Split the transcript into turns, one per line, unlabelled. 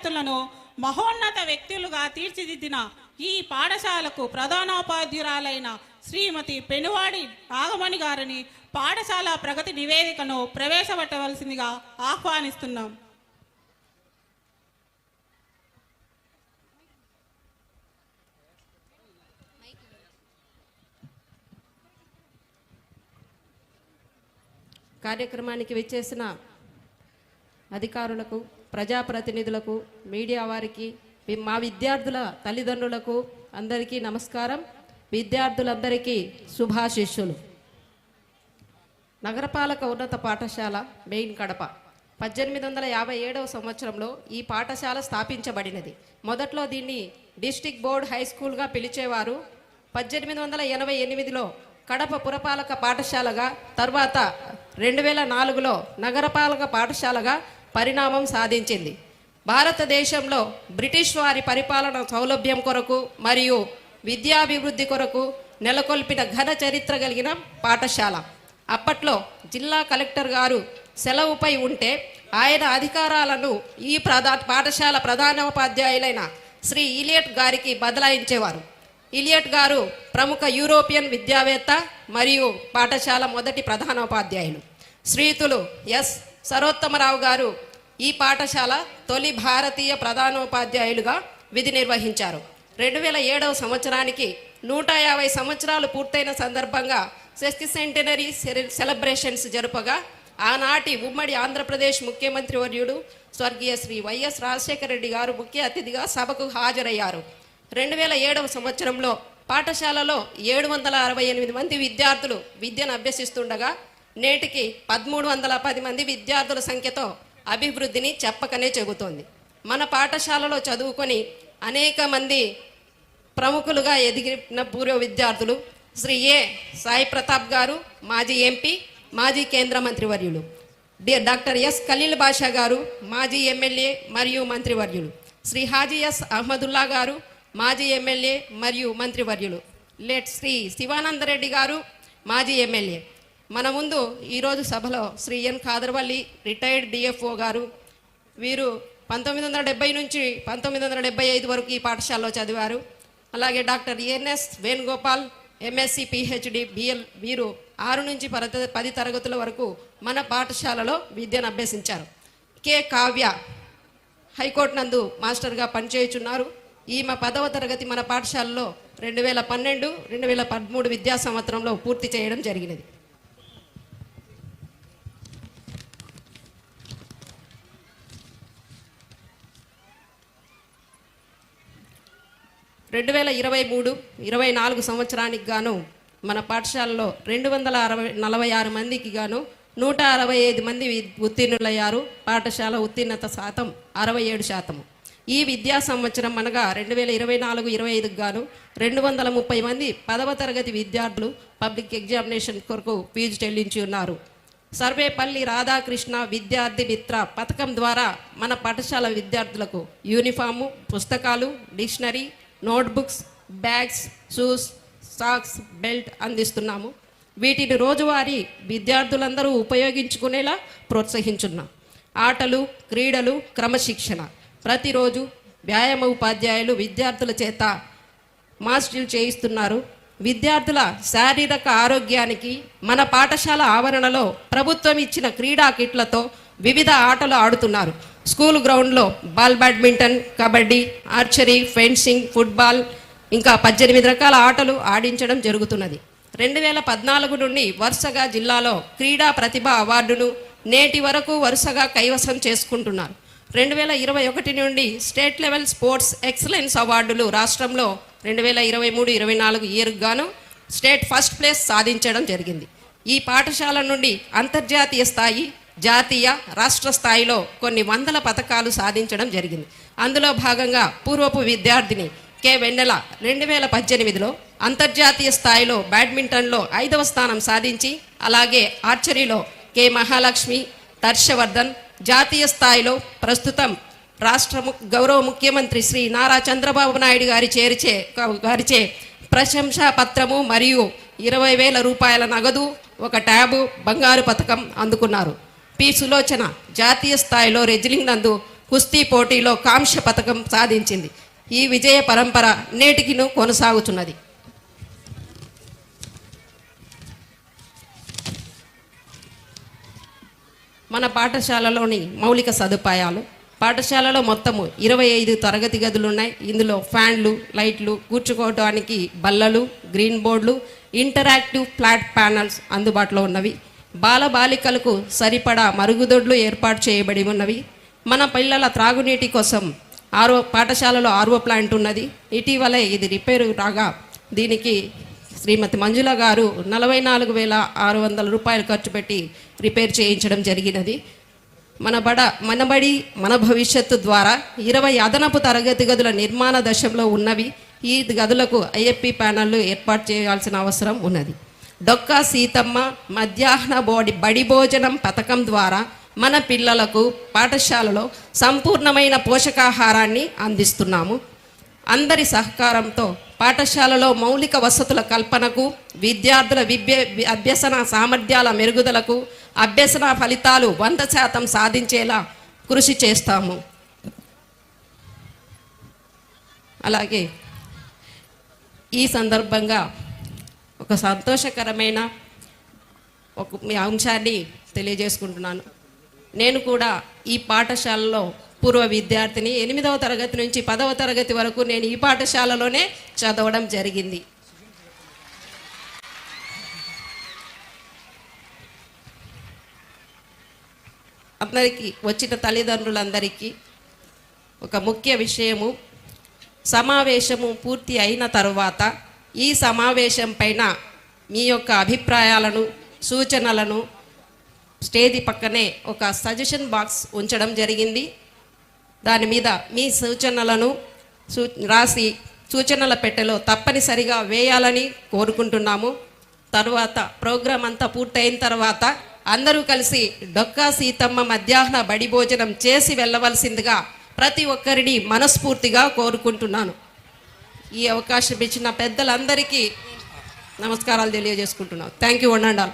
విద్యార్థులను మహోన్నత వ్యక్తులుగా తీర్చిదిద్దిన ఈ పాఠశాలకు ప్రధానోపాధ్యురాలైన శ్రీమతి పెనువాడి నాగమణి గారిని పాఠశాల ప్రగతి నివేదికను ప్రవేశపెట్టవలసిందిగా ఆహ్వానిస్తున్నాం.
కార్యక్రమానికి విచ్చేసిన అధికారులకు ప్రజాప్రతినిధులకు మీడియా వారికి మా విద్యార్థుల తల్లిదండ్రులకు అందరికీ నమస్కారం. విద్యార్థులందరికీ శుభాశిష్యులు. నగరపాలక ఉన్నత పాఠశాల మెయిన్ కడప. పద్దెనిమిది వందల యాభై ఏడవ సంవత్సరంలో ఈ పాఠశాల స్థాపించబడినది. మొదట్లో దీన్ని డిస్టిక్ బోర్డ్ హై స్కూల్గా పిలిచేవారు. పద్దెనిమిది వందల ఎనభై ఎనిమిదిలో కడప పురపాలక పాఠశాలగా తర్వాత రెండు వేల నాలుగులో నగరపాలక పాఠశాలగా పరిణామం సాధించింది. భారతదేశంలో బ్రిటిష్ వారి పరిపాలన సౌలభ్యం కొరకు మరియు విద్యాభివృద్ధి కొరకు నెలకొల్పిన ఘన చరిత్ర కలిగిన పాఠశాల. అప్పట్లో జిల్లా కలెక్టర్ గారు సెలవుపై ఉంటే ఆయన అధికారాలను ఈ ప్రధా పాఠశాల ప్రధానోపాధ్యాయులైన శ్రీ ఇలియట్ గారికి బదలాయించేవారు. ఇలియట్ గారు ప్రముఖ యూరోపియన్ విద్యావేత్త మరియు పాఠశాల మొదటి ప్రధానోపాధ్యాయులు. శ్రీతులు ఎస్. సరోత్తమరావు గారు ఈ పాఠశాల తొలి భారతీయ ప్రధానోపాధ్యాయులుగా విధి నిర్వహించారు. రెండు వేల ఏడవ సంవత్సరానికి నూట యాభై సంవత్సరాలు పూర్తయిన సందర్భంగా సెస్టి సెంటనరీ సెలబ్రేషన్స్ జరుపగా ఆనాటి ఉమ్మడి ఆంధ్రప్రదేశ్ ముఖ్యమంత్రి వర్యుడు స్వర్గీయ శ్రీ వైఎస్ రాజశేఖర రెడ్డి గారు ముఖ్య అతిథిగా సభకు హాజరయ్యారు. రెండు వేల ఏడవ సంవత్సరంలో పాఠశాలలో ఏడు వందల అరవై ఎనిమిది మంది విద్యార్థులు విద్యను అభ్యసిస్తుండగా నేటికి పదమూడు వందల పది మంది విద్యార్థుల సంఖ్యతో అభివృద్ధిని చెప్పకనే చెబుతోంది. మన పాఠశాలలో చదువుకొని అనేక మంది ప్రముఖులుగా ఎదిగిన పూర్వ విద్యార్థులు శ్రీ ఏ సాయి ప్రతాప్ గారు మాజీ ఎంపీ మాజీ కేంద్ర మంత్రివర్యులు. D doctor S Khalil Basha గారు మాజీ ఎమ్మెల్యే మరియు మంత్రివర్యులు. శ్రీ హాజీ ఎస్ అహ్మదుల్లా గారు మాజీ ఎమ్మెల్యే మరియు మంత్రివర్యులు. లేట్ శ్రీ శివానందరెడ్డి గారు మాజీ ఎమ్మెల్యే. మన ముందు ఈరోజు సభలో Shri N Khadarvalli retired DFO గారు వీరు పంతొమ్మిది వందల డెబ్బై నుంచి పంతొమ్మిది వందల డెబ్బై ఐదు వరకు ఈ పాఠశాలలో చదివారు. అలాగే doctor NS Venugopal MSc PhD BL వీరు ఆరు నుంచి పద పది తరగతుల వరకు మన పాఠశాలలో విద్యను అభ్యసించారు. కే కావ్య హైకోర్టు నందు మాస్టర్గా పనిచేయుచున్నారు. ఈమె పదవ తరగతి మన పాఠశాలలో రెండు వేల పన్నెండు రెండు వేల పదమూడు విద్యా సంవత్సరంలో పూర్తి చేయడం జరిగినది. రెండు వేల ఇరవై మూడు ఇరవై నాలుగు సంవత్సరానికి గాను మన పాఠశాలలో రెండు వందల అరవై నలభై ఆరు మందికి గాను నూట అరవై ఐదు మంది ఉత్తీర్ణులయ్యారు. పాఠశాల ఉత్తీర్ణత శాతం అరవై ఏడు శాతము. ఈ విద్యా సంవత్సరం అనగా రెండు వేల ఇరవై నాలుగు ఇరవై ఐదుకు గాను రెండు వందల ముప్పై మంది పదవ తరగతి విద్యార్థులు పబ్లిక్ ఎగ్జామినేషన్ కొరకు ఫీజు చెల్లించి ఉన్నారు. సర్వేపల్లి రాధాకృష్ణ విద్యార్థి మిత్ర పథకం ద్వారా మన పాఠశాల విద్యార్థులకు యూనిఫాము పుస్తకాలు dictionary notebooks bags shoes socks belt అందిస్తున్నాము. వీటిని రోజువారీ విద్యార్థులందరూ ఉపయోగించుకునేలా ప్రోత్సహించున్నాం. ఆటలు క్రీడలు క్రమశిక్షణ. ప్రతిరోజు వ్యాయామ ఉపాధ్యాయులు విద్యార్థుల చేత మాస్టర్లు చేయిస్తున్నారు. విద్యార్థుల శారీరక ఆరోగ్యానికి మన పాఠశాల ఆవరణలో ప్రభుత్వం ఇచ్చిన క్రీడా కిట్లతో వివిధ ఆటలు ఆడుతున్నారు. స్కూల్ గ్రౌండ్లో ball badminton kabaddi archery fencing football ఇంకా పద్దెనిమిది రకాల ఆటలు ఆడించడం జరుగుతున్నది. రెండు వేల పద్నాలుగు నుండి వరుసగా జిల్లాలో క్రీడా ప్రతిభ అవార్డును నేటి వరకు వరుసగా కైవసం చేసుకుంటున్నారు. రెండు వేల ఇరవై ఒకటి నుండి స్టేట్ లెవెల్ స్పోర్ట్స్ ఎక్సలెన్స్ అవార్డులు రాష్ట్రంలో రెండు వేల ఇరవై మూడు ఇరవై నాలుగు ఇయర్కు గాను స్టేట్ ఫస్ట్ ప్లేస్ సాధించడం జరిగింది. ఈ పాఠశాల నుండి అంతర్జాతీయ స్థాయి జాతీయ రాష్ట్ర స్థాయిలో కొన్ని వందల పథకాలు సాధించడం జరిగింది. అందులో భాగంగా పూర్వపు విద్యార్థిని కె. వెన్నెల రెండు వేల పద్దెనిమిదిలో అంతర్జాతీయ స్థాయిలో బ్యాడ్మింటన్లో ఐదవ స్థానం సాధించి అలాగే ఆర్చరీలో కె. మహాలక్ష్మి హర్షవర్ధన్ జాతీయ స్థాయిలో ప్రస్తుతం రాష్ట్ర ము- గౌరవ ముఖ్యమంత్రి శ్రీ నారా చంద్రబాబు నాయుడు గారి చేరిచే గారిచే ప్రశంసా పత్రము మరియు ఇరవై వేల రూపాయల నగదు ఒక ట్యాబు బంగారు పథకం అందుకున్నారు. పి సులోచన జాతీయ స్థాయిలో రెజ్లింగ్ నందు కుస్తీ పోటీలో కాంస్య పథకం సాధించింది. ఈ విజయ పరంపర నేటికిను కొనసాగుతున్నది. మన పాఠశాలలోని మౌలిక సదుపాయాలు పాఠశాలలో మొత్తము ఇరవై ఐదు తరగతి గదులు ఉన్నాయి. ఇందులో ఫ్యాన్లు లైట్లు కూర్చుకోవడానికి బల్లలు గ్రీన్ బోర్డులు ఇంటరాక్టివ్ ఫ్లాట్ ప్యానల్స్ అందుబాటులో ఉన్నవి. బాల బాలికలకు సరిపడా మరుగుదొడ్లు ఏర్పాటు చేయబడి ఉన్నవి. మన పిల్లల త్రాగునీటి కోసం ఆరో పాఠశాలలో ఆర్వో ప్లాంట్ ఉన్నది. ఇటీవలే ఇది రిపేరు రాగా దీనికి శ్రీమతి మంజుల గారు నలభై నాలుగు వేల ఆరు వందల రూపాయలు ఖర్చు పెట్టి రిపేర్ చేయించడం జరిగినది. మన బడ మనబడి మన భవిష్యత్తు ద్వారా ఇరవై అదనపు తరగతి గదుల నిర్మాణ దశలో ఉన్నవి. ఈ గదులకు ఐఎఫ్పి ప్యానళ్ళు ఏర్పాటు చేయాల్సిన అవసరం ఉన్నది. డొక్కా సీతమ్మ మధ్యాహ్న బోడి బడి భోజనం పథకం ద్వారా మన పిల్లలకు పాఠశాలలో సంపూర్ణమైన పోషకాహారాన్ని అందిస్తున్నాము. అందరి సహకారంతో పాఠశాలలో మౌలిక వసతుల కల్పనకు విద్యార్థుల విభ్య అభ్యసన సామర్థ్యాల మెరుగుదలకు అభ్యసన ఫలితాలు వంద శాతం సాధించేలా కృషి చేస్తాము. అలాగే ఈ సందర్భంగా ఒక సంతోషకరమైన ఒక మీ అంశాన్ని తెలియజేసుకుంటున్నాను. నేను కూడా ఈ పాఠశాలలో పూర్వ విద్యార్థిని ఎనిమిదవ తరగతి నుంచి పదవ తరగతి వరకు నేను ఈ పాఠశాలలోనే చదవడం జరిగింది. అందరికీ వచ్చిన తల్లిదండ్రులందరికీ ఒక ముఖ్య విషయము సమావేశము పూర్తి అయిన తర్వాత ఈ సమావేశం పైన మీ యొక్క అభిప్రాయాలను సూచనలను స్టేజ్ పక్కనే ఒక సజెషన్ బాక్స్ ఉంచడం జరిగింది. దాని మీద మీ సూచనలను సూ రాసి సూచనల పెట్టెలో తప్పనిసరిగా వేయాలని కోరుకుంటున్నాము. తరువాత ప్రోగ్రాం అంతా పూర్తయిన తర్వాత అందరూ కలిసి డొక్కా సీతమ్మ మధ్యాహ్న బడి భోజనం చేసి వెళ్ళవలసిందిగా ప్రతి ఒక్కరిని మనస్ఫూర్తిగా కోరుకుంటున్నాను. ఈ అవకాశం ఇచ్చిన పెద్దలందరికీ నమస్కారాలు తెలియజేసుకుంటున్నాను. Thank you వండండాల్